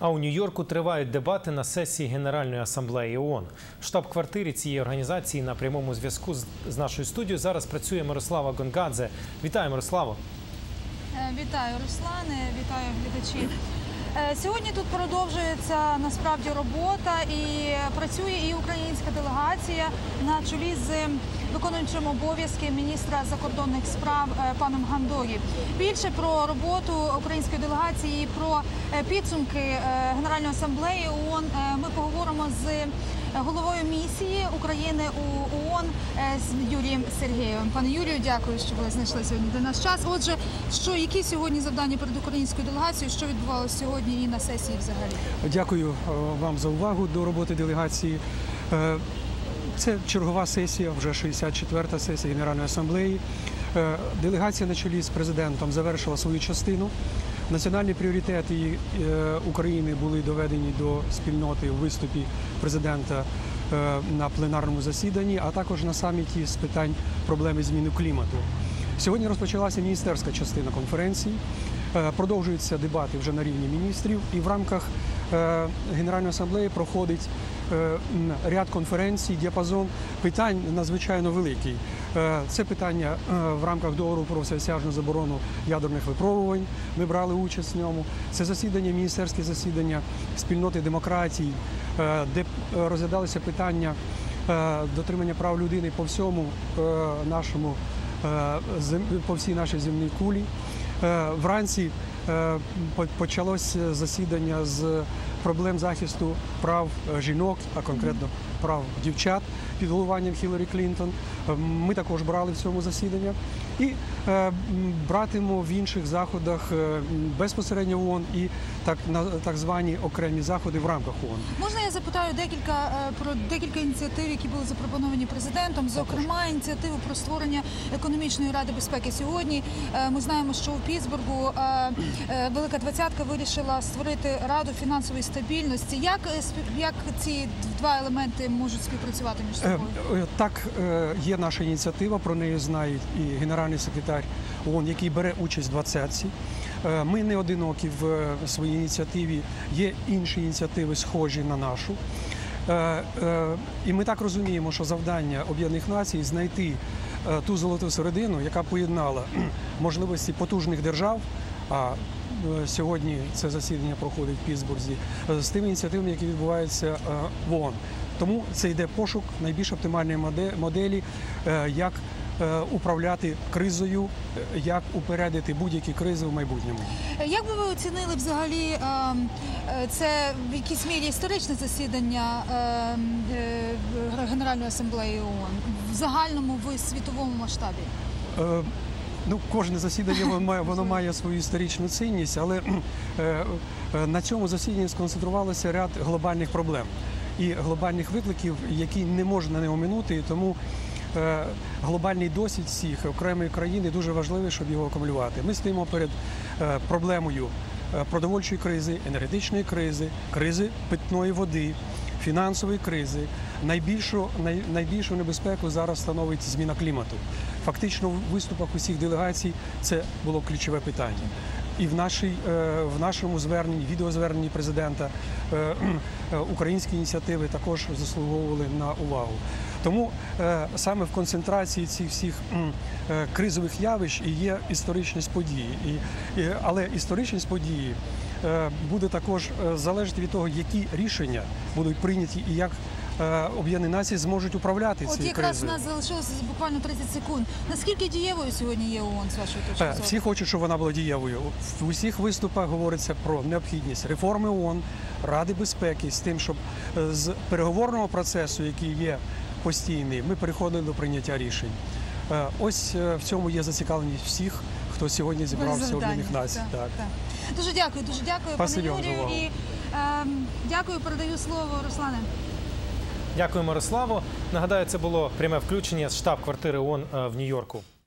А у Нью-Йорку тривають дебати на сесії Генеральної асамблеї ООН. В штаб-квартирі цієї організації на прямому зв'язку з, нашою студією зараз працює Мирослава Гонгадзе. Вітаю, Мирославо. Е, Вітаю, Руслане, вітаю глядачі. Е, Сьогодні тут продовжується насправді робота і працює і українська делегація на чолі з виконуючим обов'язки міністра закордонних справ е, паном Гандогі. Більше про роботу української делегації, і про е, підсумки Генеральної асамблеї ООН ми поговоримо з головою місії України у ООН е, з Юрієм Сергієвим. Пане Юрію, дякую, що ви знайшли сьогодні для нас час. Отже, що які сьогодні завдання перед українською делегацією? Що відбувалося сьогодні і на сесії взагалі? Дякую е, вам за увагу до роботи делегації. Е, Це чергова сесія, вже 64-та сесія Генеральної асамблеї. Делегація на чолі з президентом завершила свою частину. Національні пріоритети е, України були доведені до спільноти у виступі президента е, на пленарному засіданні, а також на саміті з питань проблеми зміни клімату. Сьогодні розпочалася міністерська частина конференції. Е, Продовжуються дебати вже на рівні міністрів, і в рамках Генеральної асамблеї проходить е, ряд конференцій, діапазон питань надзвичайно великий. Е, Це питання е, в рамках договору про всеосяжну заборону ядерних випробувань. Ми брали участь в ньому. Це засідання, міністерське засідання спільноти демократій, е, де е, розглядалися питання е, дотримання прав людини по всьому е, нашому е, по всій нашій земній кулі. Е, Вранці е, почалось засідання з проблем захисту прав е, жінок, а конкретно прав дівчат під головуванням Хіларі Клінтон. Е, Ми також брали в цьому засідання і е, братимемо в інших заходах е, безпосередньо в ООН і так на так звані окремі заходи в рамках ООН. Можна я запитаю декілька про декілька ініціатив, які були запропоновані президентом? Зокрема, ініціативу про створення економічної ради безпеки. Сьогодні ми знаємо, що у Пітсбургу Велика Двадцятка вирішила створити раду фінансової стабільності. Як як ці два елементи можуть співпрацювати між Е, собою? е, Так, е, є наша ініціатива, про неї знають і генеральний секретар ООН, який бере участь в двадцятці. Ми не одинокі в своїй ініціативі. Є інші ініціативи, схожі на нашу. І ми так розуміємо, що завдання Об'єднаних Націй знайти ту золоту середину, яка поєднала можливості потужних держав. Е, сьогодні це засідання проходить в Пітсбурзі е, з тими ініціативами, які відбуваються е, в ООН. Тому це йде пошук найбільш оптимальної моделі, як управляти кризою, як упередити будь-які кризи в майбутньому. Як би ви оцінили взагалі е, е, це в якійсь мірі історичне засідання е, е, Генеральної асамблеї ООН в загальному в світовому масштабі? Ну, кожне засідання воно має, воно має свою історичну цінність, але е, е, на цьому засіданні сконцентрувалося ряд глобальних проблем і глобальних викликів, які не можна не оминути. І тому е, глобальний досвід всіх окремої країни дуже важливий, щоб його акумулювати. Ми стоїмо перед проблемою продовольчої кризи, енергетичної кризи, кризи питної води, фінансової кризи. Найбільшу, най, найбільшу небезпеку зараз становить зміна клімату. Фактично, в виступах усіх делегацій це було ключове питання. І в, нашій, е, в нашому зверненні, відеозверненні президента е, е, українські ініціативи також заслуговували на увагу. Тому саме в концентрації цих всіх кризових явищ і є історичність події. І, але історичність події буде також залежати від того, які рішення будуть прийняті і як об'єднані нації зможуть управляти От цією якраз у кризою. нас залишилося буквально 30 секунд. Наскільки дієвою сьогодні є ООН, з вашої точки Е, зору? Всі хочуть, щоб вона була дієвою. В усіх виступах говориться про необхідність реформи ООН, Ради безпеки з тим, щоб е, з переговорного процесу, який є постійний, ми переходили до прийняття рішень. Е, Ось е, в цьому є зацікавленість всіх, хто сьогодні зібрався. Об'єднаних Націй. Так, Так. так. Дуже дякую, дуже дякую, Спасибі пане Юрію. І ем, дякую, передаю слово Руслане. Дякую, Мирославу. Нагадаю, це було пряме включення з штаб-квартири ООН е, в Нью-Йорку.